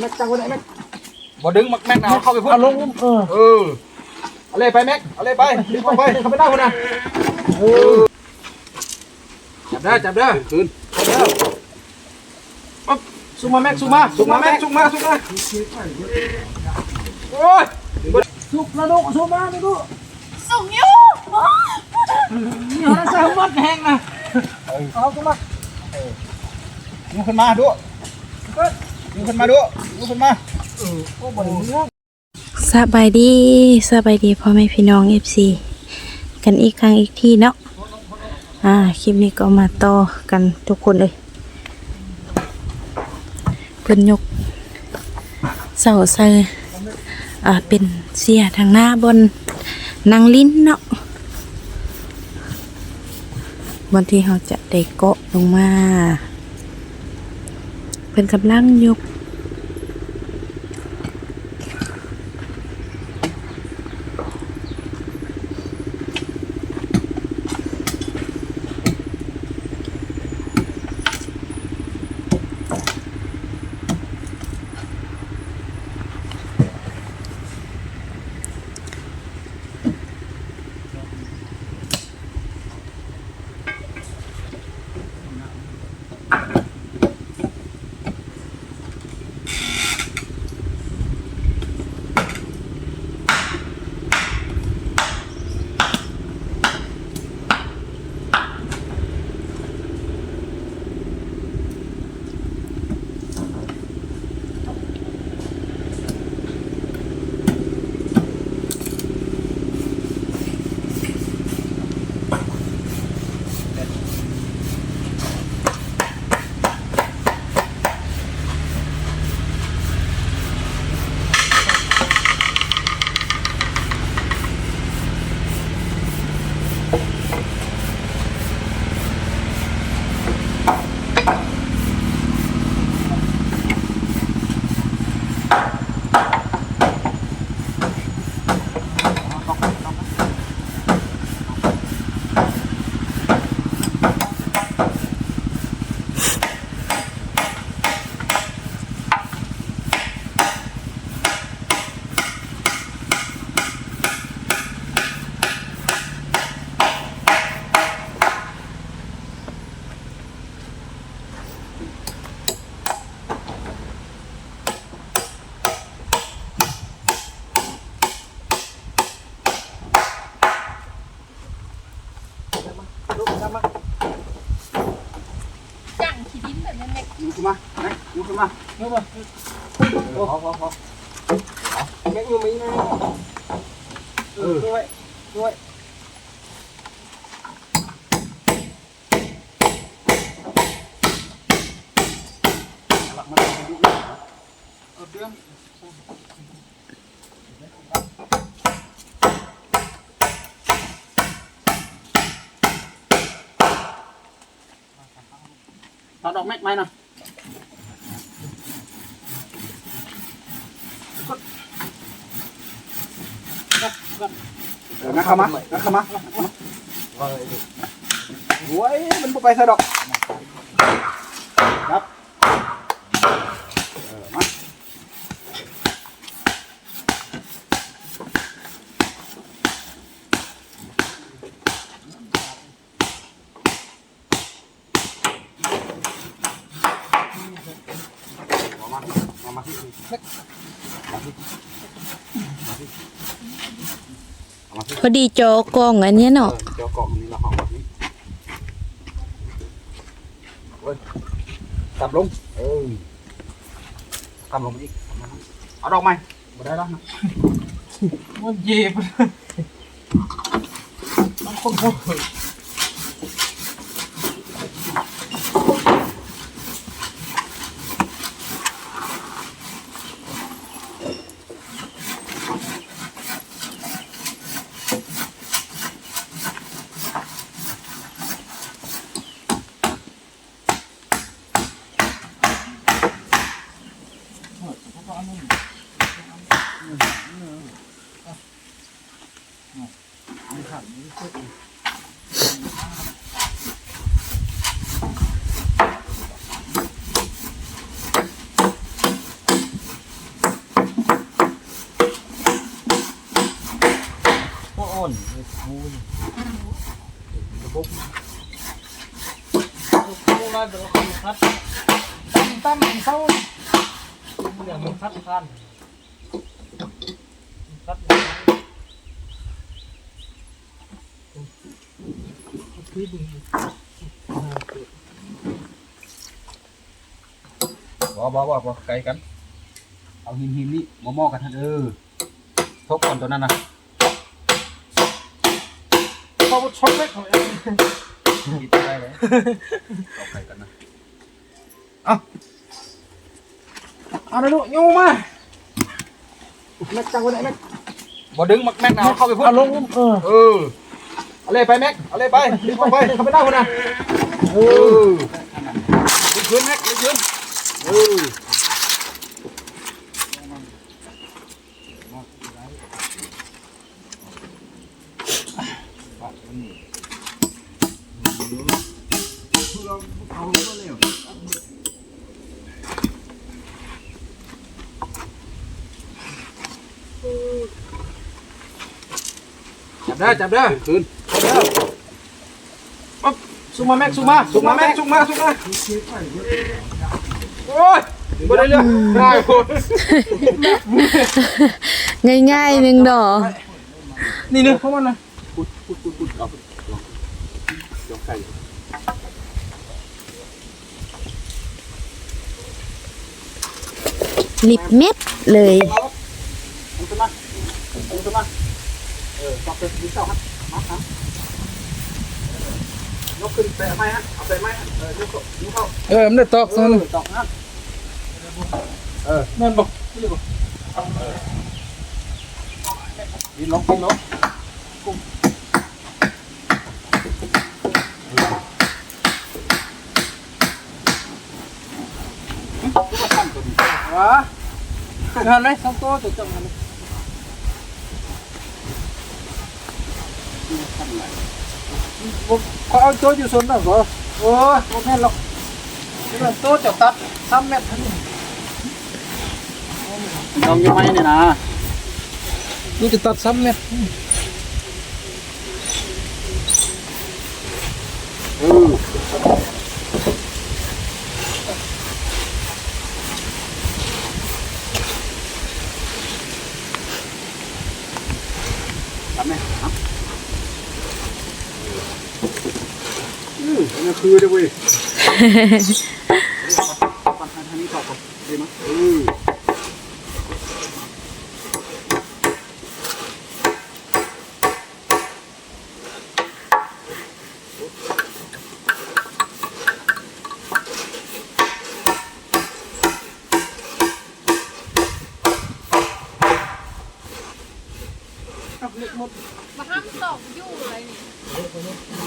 แม็กจังไว้ไหนแม็กบ่ดึงมักแม็กนะเอาเข้าไปพุ่นเอาลงเออเออเอาเลยไปแม็กเอาเลยไปดึงเข้าไปเข้าไปได้คนนะเออจับได้จับได้คืนซูมาแม็กซูมาสุกมาแม็กสุกมาสุกมาโอ้ยสุกนะลูกซูมานี่ลูกสุกอยู่นี่เราใส่มัดแห้งนะเอาซูมาดึงขึ้นมาดู ดึงขึ้นมาดูดึงขึ้นมาโอ้บ่ได้เรื่องสบายดีสบายดีพ่อแม่พี่น้อง FC กันอีกครั้งอีกที่เนาะอ่าคลิปนี้ก็มาต่อกันทุกคนเลยเพิ่นยกเสาใส่อ่าเป็นเสียทางหน้าบนนางลิ้นเนาะบนที่เราจะได้เกาะลงมา เพิ่นกำลังยก เข้ามานักเข้ามาโอ้ยมันบ่ไปซะดอกครับเออมาเอามาเอามาที่นี่มาที่เอามาที่พอดีจอกล้องอันเนี้ยเนาะเออเจ้ากล่องนี้ละห้องแบบนี้เว้ยกลับลง เออกลับลงมาอีก เอาดอกไม้มาได้แล้วนะ มันเย็บมันคนเขา เอนกูระบบกูมาเดี๋ยวคัดตั้มตั้มเศร้าเดี๋ยวมันคัดคันคัดคือดึง บ่บ่บ่บ่ไกลกัน เอาหินหินนี่มอมอกันท่านเออทบก่อนตัวนั้นนะเขาช็อตเล็กของเองคิดได้เลยเอาไกลกันนะเอาเลยลูกโยมาแม็กจังไว้ไหนแม็กบ่ดึงมักแม็กเอาเข้าไปพุ่นเอาลงเออเออเอาเลยไปแม็กเอาเลยไปรีบเข้าไปทำไม่ได้คนน่ะเออรีบขึ้นแม็ก รีบขึ้นเออจับได้จับได้ขึ้นสุมาแโอ้ยบ่ได้เรื่องได้โคตรง่ายๆหนึงดอกนี่นึงเข้ามานะพุดพุดพุดพุดเอาลองลองไก่ลิบเม็ดเลยเอาขึ้นมาเอาขึ้นมาเออปรับเป็นดิจิตอลครับมาครับ ยกขึ้นไปเอาไม้ฮะเอาไปไม้ฮะเออยกเข้ายกเข้าเออมันได้ตอกเอซะอนะตอกนั่นแม่นบ่ดินลงดินลงก็มาทำตัวนี้วะงานไหมสองตัวตัวจังมันเขาเอาตัวอยู่ส่วนนั้นบ่โอ้ย บ่แม่นหรอกนี่มันตัวจะตัด3เมตรทั้งนี้ลองยังไงเนี่ยนะ นี่จะตัด3เมตร เออทำไหมทำอืมนี่ คือเด้อเว้ยปันทางนี้ต่อก่อนดีมั้ยเออมาห้ามตอกยู่อะไรนี่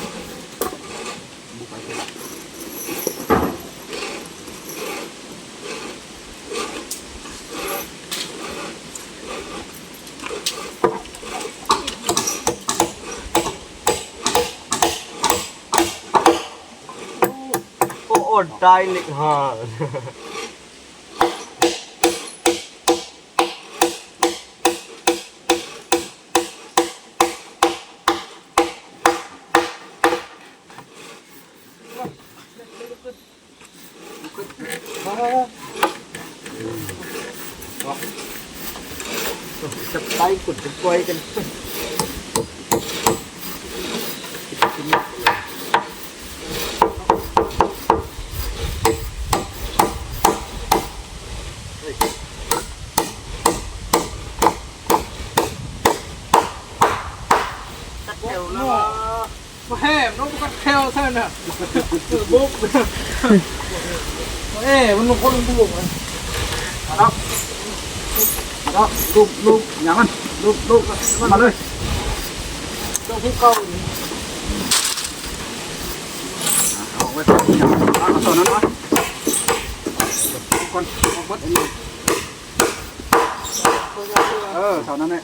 ะจับไตกดจะ ปล่อยกันมาแห่น้องก็แควเท่านั้นน่ะบุ๊บเอ้มันลงคนบุกแล้วแล้วลูกลูกอย่างนั้นลูกลูกมาเลยเจ้าผู้เก่าเอาไว้ตรงนี้เอาเอาตัวนั้นไว้คนเอาวัดอันนี้เออเท่านั้นแหล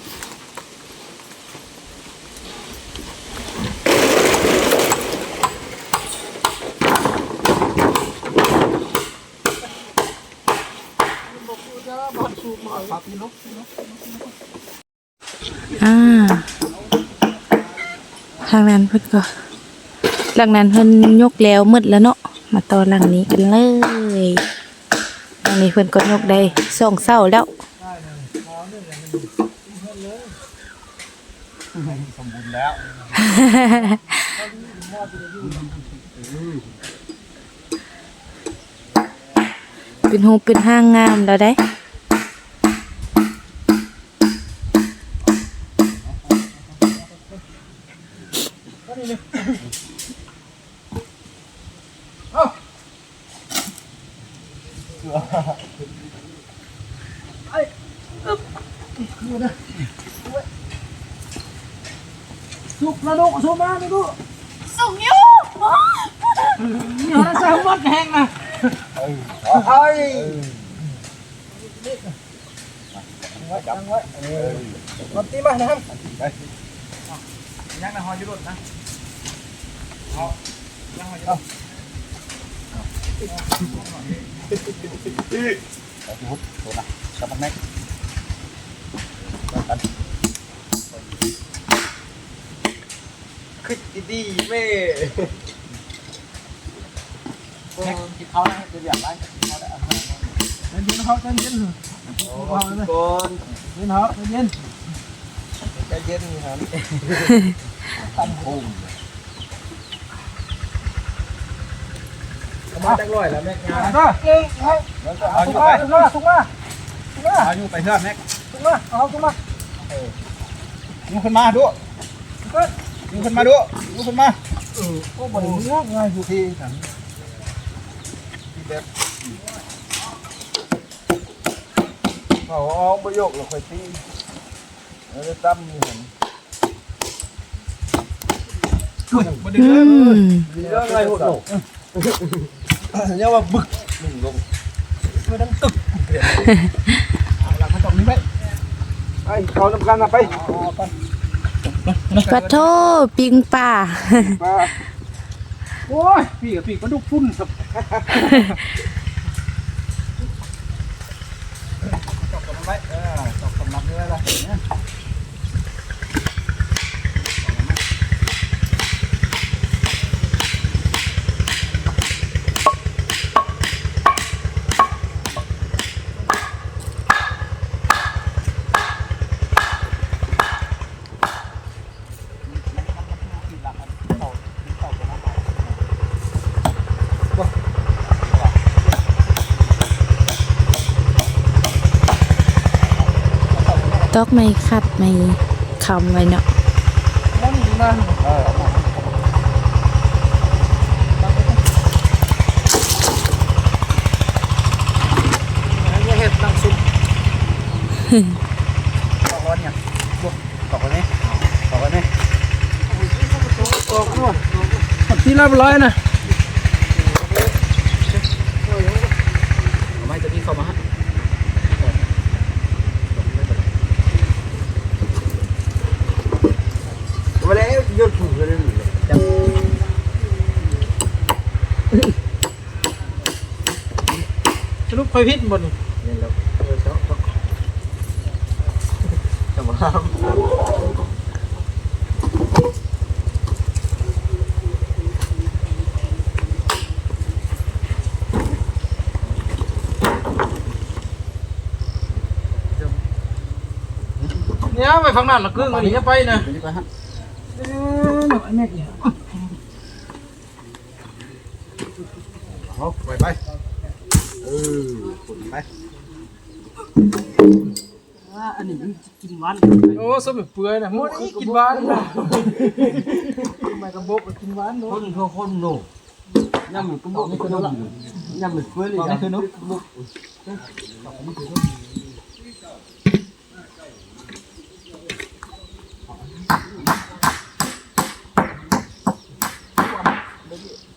อ่าางนั้นเพิ่นก็หลังนั้นเพิ่นยกแล้วหมดแล้วเนาะ มาต่อหลังนี้กันเลยหลังนี้เพิ่นก็ยกได้สองเสาแล้วสมบูรณ์แล้วเป็นหูเป็นห้างงามแล้วได้ ดูกสุกมานี่กูส่งอยู่นี่เราใส่หมดแห้งนะเอ้ยรถตีมานะครับไปยักษ์นะฮอยุ รถนะเอาที่หุบตัวนะกับมันแม็กกันคิดดีๆแม่กินเขานะจะอยากไรเขาได้เย็นเขาใจเย็นเขาเลยก่อนเย็นเขาใจเย็นใจเย็นครับตั้มโคมมาจังร้อยแล้วแม่งานก็เก่งเขาแล้วก็เอาอสุยู่กไปมาสุกมาสุกมาเอาอยู่ไปเถอะแม็กสุกมาเอาสุกมายิงขึ้นมาดูยิ งขึ้นมาดูยิงขึ้นมาเออโอ้บริเรื่องง่ายอยู่ที่ฉันเขาเอาประโยคเราค่อยตีแล้วตั้มนี่เห็นมาดึอืงเลยมเรื่องอะไรหดหนกเนี่ยว่าบึกหนึ่งลงมาดังตึกหลังมาตรงนี้ไปไอ้เขาทำการนะไป ปะโทปิงป่ามาโอ้ยปีกับปีก็ดุฟุ้นสับจบกันไว้เออจบสำนักนี้แล้วเนี่ ตอกไม่คัดไม่คำไว้เนาะมันมาเออเห็ดนังซุปตอกวันเนี่ยตอกวันนี้ตอกวันนี้ออกนู่นที่รับร้อยนะ คอยพิษบนนี่แล้วเออเจาะเจาะจะมาเนี่ยไปฝั่งนั้นละครึ่งอันนี้จะไปนะไปไปฮะเออไอ้แม่เนี่ยเอาไปไปเออ ขุนไปอันนี้มันกินหวานโอ้สมเปื่อยนะมันนี่กินหวานนะไม่กระบอกกินหวานเนาะคนเขาคนโน่ย่ำมันก็บอกไม่คนละย่ำมันเพื่อนเลยย่ำคือนุ๊ก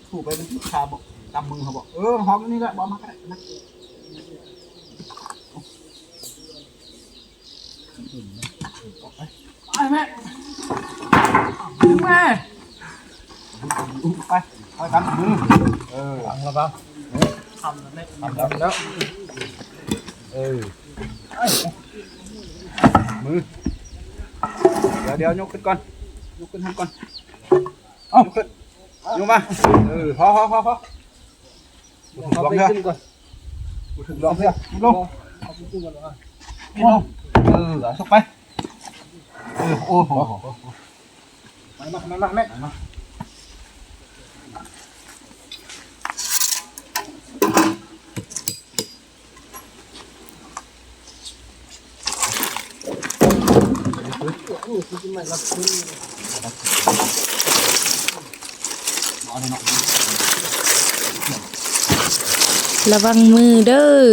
ถูกไปเป็นที่ชาบอกกำมือเขาบอกเออหอมนี่แหละบอกมาก็ได้นะ ไปแม่ถึงแม่ไปไปกันมือเออฟังแล้วบ้างทำแล้วแม่ทำแล้วแล้วเออมือเดี๋ยวเดี๋ยวยกขึ้นก่อนยกขึ้นทำก่อนเอาขึ้นอยู่มาเออพอพอพอพอลองเถอะถึงลองเถอะลงลงเออเอาสุกไปเออโอ้โหมามามามาแม่มาระวังมือเด้อ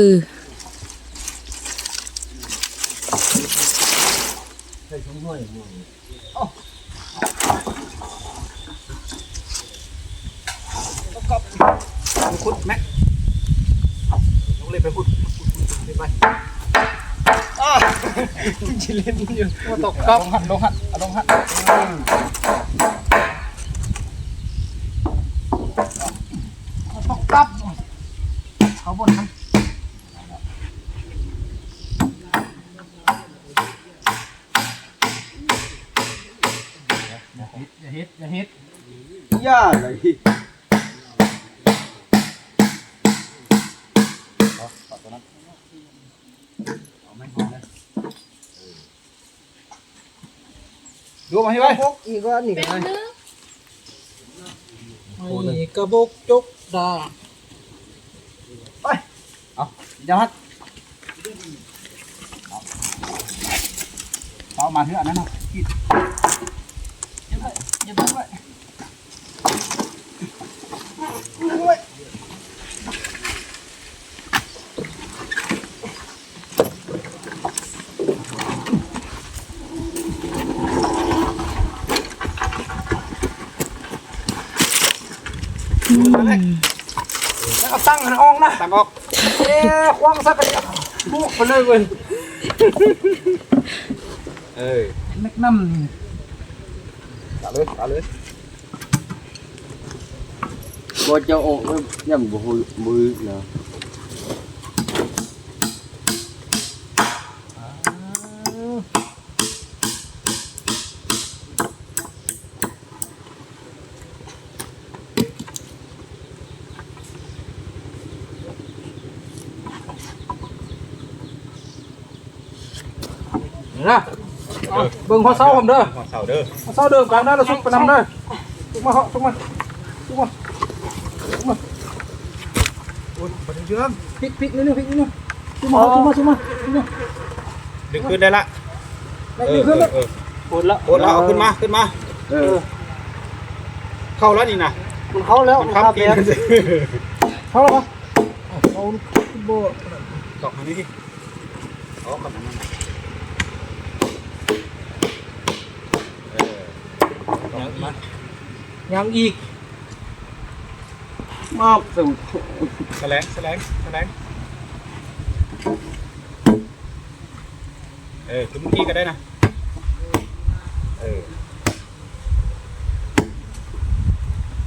คุดแม็กลงเลยไปคุดไปจิเล่นอยู่ว่าตกก๊อกลงหันลงหันลงหัน ให้ไว้อีกก็นี่เป็นก็เนื้อนี่กระบอกจุกดาไป เอาเดี๋ยวฮัทเอามาเถอะอันนั้นนะกินเย็บไว้เย็บไว้ แล้วก็ ตั้งมันออกนะตังออกเอ๊ะควางซะไปบุกไปเลยเว้ยเอ้ยแม็กนัมนี่ตัดเลยตัดเลยบ่เจ้าออกแล้วย่ำบ่ฮู้มือนะ นะเอาเบิ่งพอเศร้าผมเด้อหัวเสาเด้อพอเศร้าเดิมกลางหน้าเราซุกไปนำเด้อซุกมาเหาะซุกมาซุกมาซุกมาโอ้ยมันเชื่อมพลิกพลิกนิดนึงพลิกนิดนึงซุกมาเหาะซุกมาซุกมาซุกมาดึงขึ้นได้ละได้ดีขึ้นแล้วโอนละโอนแล้วเอาขึ้นมาขึ้นมาเออเข้าแล้วนี่นะมันเข้าแล้วมันครัค้ำบกินเข้าแล้วปะเอาเอาขึ้นโบตอกมานี่ดิเอาก่อนนะมันเออตอกมา ยังอีก มอบสมแสลงแสลงแสลงเออคือเมื่อกี้ก็ได้นะเออ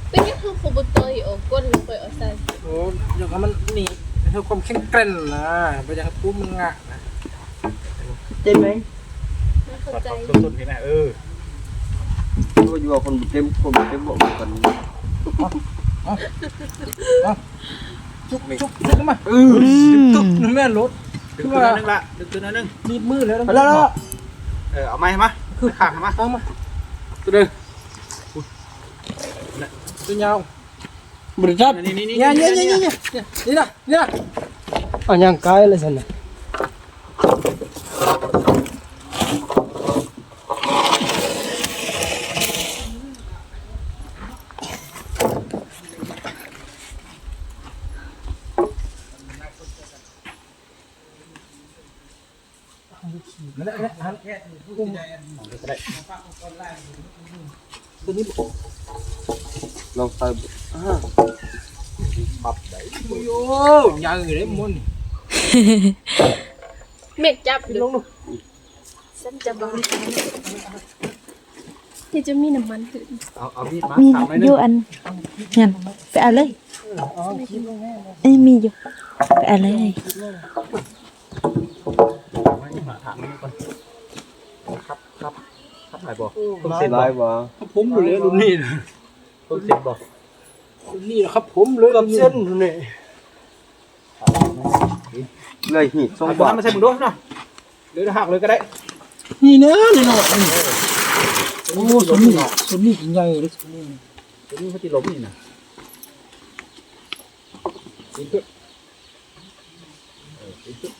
เป็นยังคือคูบุโตยโอ้ก้นลงไปเอาใส่โอ้อยากให้มันหนีเพื่อความแข็งแกร่งนะไม่อยากให้ปุ๊บมันงะนะเจ็บไหมไม่เข้าปัดใจปัดต้นๆพี่นะเออ ตัวอยู่ว่าคนเต็มคนเต็มบ่กันจุกจุกจุกมาเออตึกนึงแม่รถดึงตัวนึงละดึงตัวนั้นนึงรีบมือแล้วแล้วเออเอาไม้มาคือขางมาเอามาตัวเดิมตัวยาวบริษัทนี่นี่นี่เนี่ยเนี่ยเนี่ยเนี่ยนี่นะนี่นะอันยังกายเลยซั่นะ นั่นแหละนั่นแหละหัน กุ้งตัวนี้ลองใส่อ่าโอ้ยยังอยู่เลยมุนเม็ดจับลงดูฉันจะบังที่จะมีน้ำมันขึ้นเอาเอามีดมามีทำไว้อนึงยู่อันงั้นไปเอาเลยเอ้ยมีอยู่ไปเอาเลยมาถามนี่ก่อนครับค รับครับไหนบอกสบายบ่ผมอยู่เลยรุ่นนี้นะต้นเส้นบอกนี่นะครับ ผมเลยกับเส้นนี่เลยหีดทรงเอาบาน้ำมาใส่มึงด้วยนะหรือหักเลยก็ได้ นี่เนื้อเลยเนาะโอ้สมนี่สมนี่กินใหญ่เลยสมนี่ตัวนี้เขาจะล้มนี่นะกินเถอะเออกินเถอะ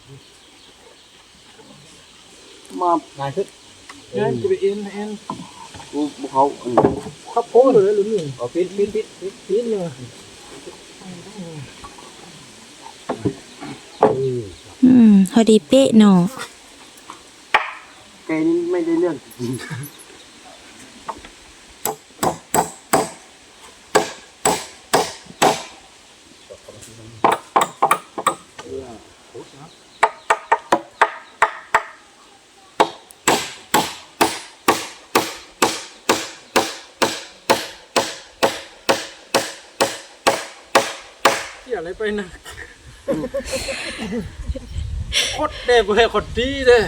มาง่ายขึ้น เนี่ยจะไปเอ็นเอ็นกูบุเขาอันครับผมเลยลุ้นนี่เอาปิดปิดปิดปิดปีนเลยอืมพอดีเป๊ะเนาะแกนี่ไม่ได้เรื่องจริง ที่อะไรไปนะ โคตรเด็บเลยโคตรดีเลย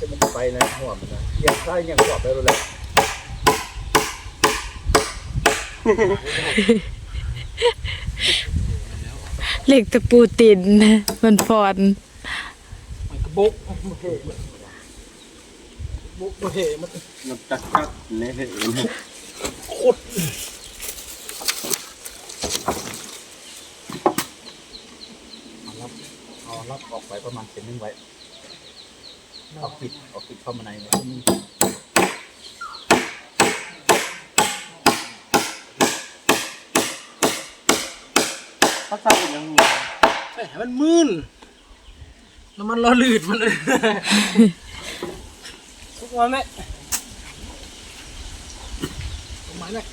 จะมันไปนะหัวมันนะยังได้ยังกรอบได้เลยเหล็กตะปูตินมันฟอนมันกระบุกบุกบุกเหมันๆนับจักจักเนี่ยเห็น โคตร เอารับออกไปประมาณเซนนึงไว้เอาปิดเอาปิดเข้ามาในไว้นี่เขาสร้างอย่างนี้ไอ้มันมึนแล้วมันรอลืดมันเลยทุกวันไหมทำไมเนี่ย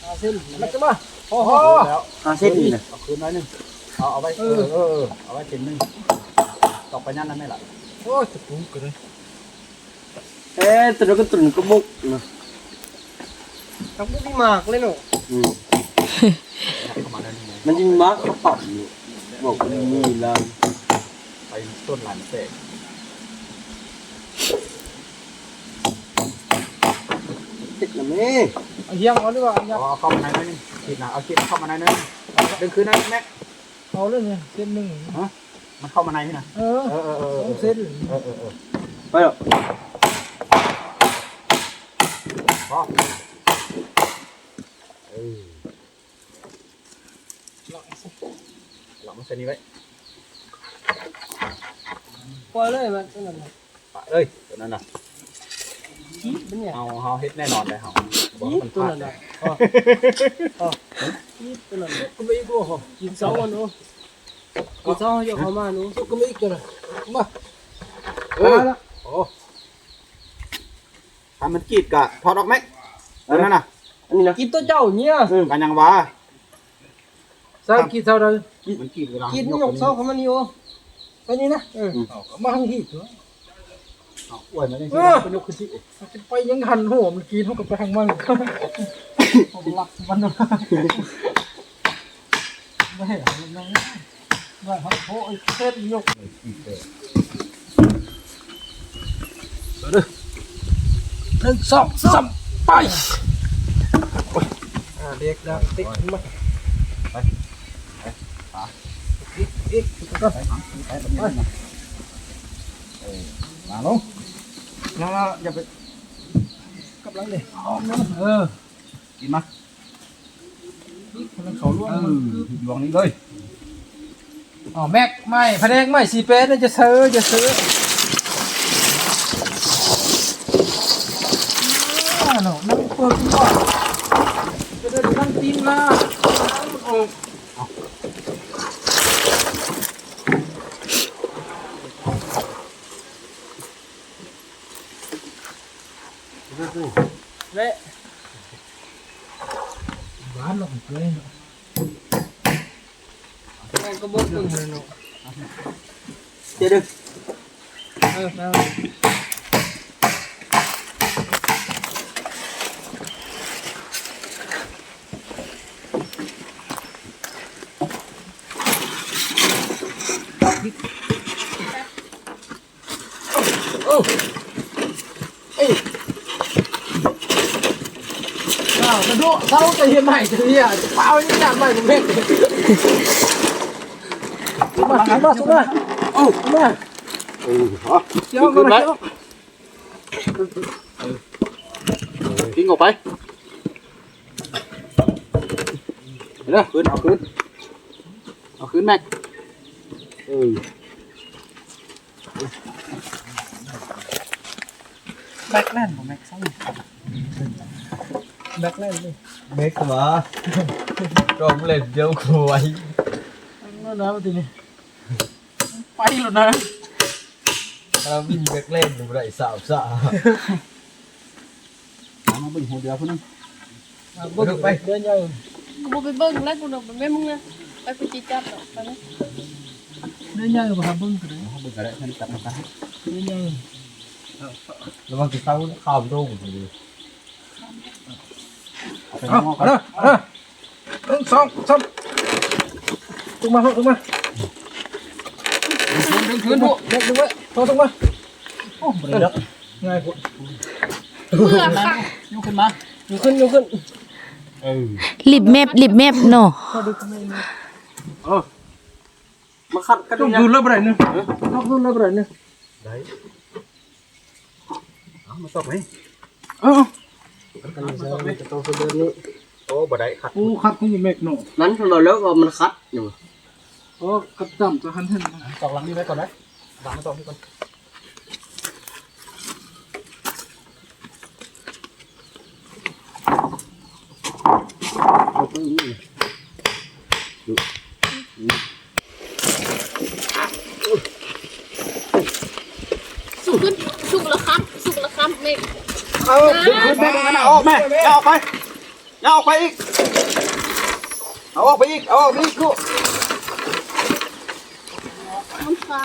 เอาเส้นมันจะมาโอ้โหแล้วอาเส้นนี่นะเอาคืนไว้หนึ่ง เอาเอาไว้เออเออเอาไว้เซนนึงตอกไปนั่นนั่นไม่หลับโอ้ยจะปูกันเลยเอ๊ะแต่เราก็ตุ่นกระมุกนะทำบุกมากเลยเนาะอืมเข้ามาแล้วนี่ไงมันจะมีมาร์กกระเป๋าอยู่บอกว่ามีลานไปต้นหลานเสกติดนะแม่เอาเฮียงเอาดีกว่าเอาเฮียงเอาเข้ามาในนั่นนี่คิดนะเอาคิดเข้ามาในนั่นดึงคืนนั้นแม็ก เอาเลยเนี่ยเส้นหนึ่งมันเข้ามาในนี่นะเออเออเออเออสองเส้นเออเออเออไปหรอพอเออหลังมันเส้นนี้ไว้ปล่อยเลยมันนั่นน่ะปะเลยตัวนั้นน่ะ ขี้เป็นเนี่ยเอาเอาเฮ็ดแน่นอนเลยเฮาบอกขี้มันพตัวลาดนั้นเลน่ะยอ๋ออ๋อขี้ตัวนั้นน่ะก็ไม่อีกบ่กินเสาอันนู้นกินเสาเยอะเข้ามานู้นก็ไม่อีกตัวน่ะมาเออโอ้ทำมันกรีดกะถอดออกไหมตัวนั้นน่ะอันนี้นะกินตัวเจ้าเนี่ยกันยังวะใส่กินเท่าไรมันกรีดเวลากิกินยกเสาเข้ามานี่โอ้ไปนี่นะเออเอามาทางที่ตัว อวยมันยังเออเป็นยกขึ้นที่จะไปยังหันหัวมันกินเท่ากับไปทางมันผมรักมันนะไม่เห็นมันนะว่าครับโอ้ยเส้นยกหนึ่งสองสามไปอ่าเด็กดังติ๊กมาไปอีกอีกก็ไปหางไปแบบนี้นะเออ มาลงแล้วอย่าไปกำลังเลยเออ กินมามันเขาล่วงเอมันอดวงนี้เลยอ๋อแม็กไม่พะแนกไม่สีเป็ดน่าจะซื้อจะซื้ออ่าหนูนั่งเปิดก่อนจะได้นั่งตีนละโอ้เละบ้านเราเลยเนาะ มันกระมุก เรื่องเลยเนาะ เดี๋ยวดึง เออเอา ดู เขาจะเห็นใหม่จะเนี่ยจะเปล่านี่อย่างใหม่ผมเพ่งมาหันมาสุดมาโอ้มาเออฮะเจ้าก็มาเจ้าทิ้งออกไปเด้อคืนเอาคืนเอาคืนแม็กเออแบ็คแลนด์ผมแบ็คซ้ำแบ็คแลนด์เลยเมกมาก็เล่นเดียวคุยนั่นนะทีนี้ไปแล้วนะเราวิ่งเมกเล่นดูไรสาวสาวมาเป็นหัวเดียวเพื่อนบึ้งไปเดินยังกูบ่ไปเบิ่งแล้วกูดอกไปแม่มึงนะไปไปจิจับดอกไปนะเดินยังมาบึ้งกันเลยเขาเบิกอะไรท่านจับมาครับเดินยังแล้วมันจะเข้าข้ามรุ่งอยู่ เอาเอามอเอาเลยเอหนึ่งสองสามตึงมาตึงมาดึงคืนพวกเด็กดึงไว้โทรตึงมาโอ้บริดักง่ายกว่าเบื่อคักยกขึ้นมาอยู่ขึ้นอยู่ขึ้นเออลิบแมบลิบแมบเนาะพอดูกันเลยเออมาขัดกันต้ดูองดูแล้วอะไรเนี่ยต้องดูแล้วอะไรเนี่ยเอามาตบไหมเอ้า กันเลยมันจะต้องเดินนี้โอ้บ่ได้ขัดโอ้คัดของอยู่เมกโน่นั้นเราเลิกว่ามันคัดอยู่โอ้คัดจำจะหันเห็นตอกหลังนี้ไว้ก่อนนะวางตอกนี้ก่อนสุกขึ้นสุกละครับสุกละครับเมฆ เอาดึงขึ้นแม่ดึงกันนะออกแม่อย่าออกไปอย่าออกไปอีก เอาออกไปอีก เอาออกไปอีกลูก มันฟ้า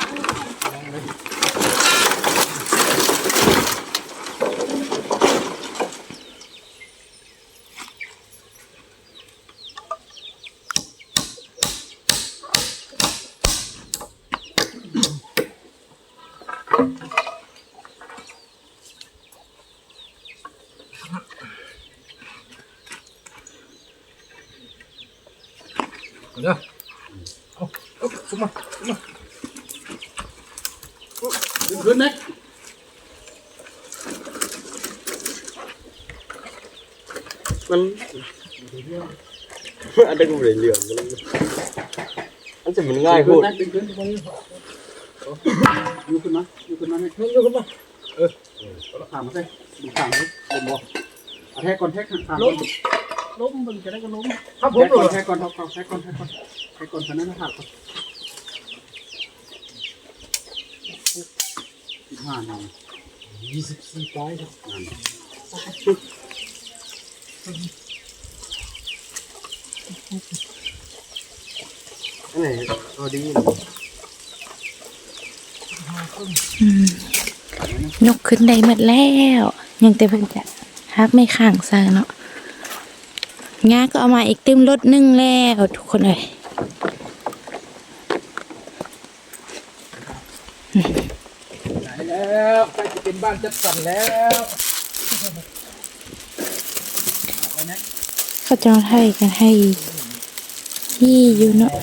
เดี๋ยวเอาเอาสุมา ดึงคืนแม่มัน อันนี้กูเหลืองเหลืองอันจะมันง่าง่ายยพูพูดดดึงคืนตรงนี้ยูขึ้นมายูขึ้นมาแม่เอาขึ้นมาเอาขามาใส่ดูขามาลมบ่เอาแทกก่อนแทกขาล้ล้มมล้มมันจะได้ก็ล้มครับผแทมกเลก่อนยแทกก่อนแทกก่อนแทกก่อนแทกก่อนแทกก่อนคนนั้นนะหักก่อนสิบห้าหน่อยยี่สิบสี่ปลายครับ อันไหนเอาดีอืมยกขึ้นได้หมดแล้ว ยังแต่เพิ่งจะฮักไม่ข้างซะเนาะงาก็เอามาอีกเต็มรถหนึงแล้วทุกคนเอ้ยได้แล้วใกล้จะเป็นบ้านจัดสรรแล้ว เขาจะให้กันให้ที่อยู่เนาะ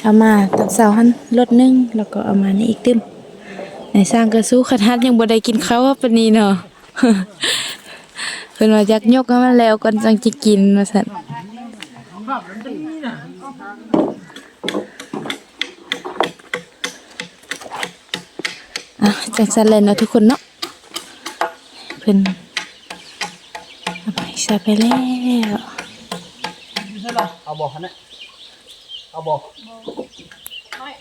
เอามาตับเสาหันรถนึงแล้วก็เอามาในอีกต็มในสร้างกระสู้ขนาดยังบ่ได้กินข้าว่าปนนี้เนาะเพิ่นว่าอยากยกให้มันแล้วก่อนจังจะกินว่าซั่นอะจังซั่นเลยเนาะทุกคนเนาะ พิ่นเอาไปใส่ไปแล้วเอาบอกคันนี้เอาบอกน้อย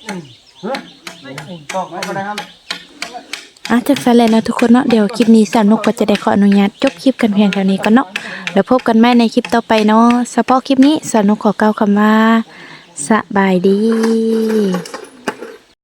ตอกไม่ก็ได้ครับอะจากสาเลนเนาะทุกคนเนาะเดี๋ยวคลิปนี้สามนกก็จะได้ขออนุญาตจบคลิปกันเพียงเท่านี้ก่อนเนาะแล้วพบกันใหม่ในคลิปต่อไปเนาะเฉพาะคลิปนี้สามนกขอกล่าวคำว่าสบายดี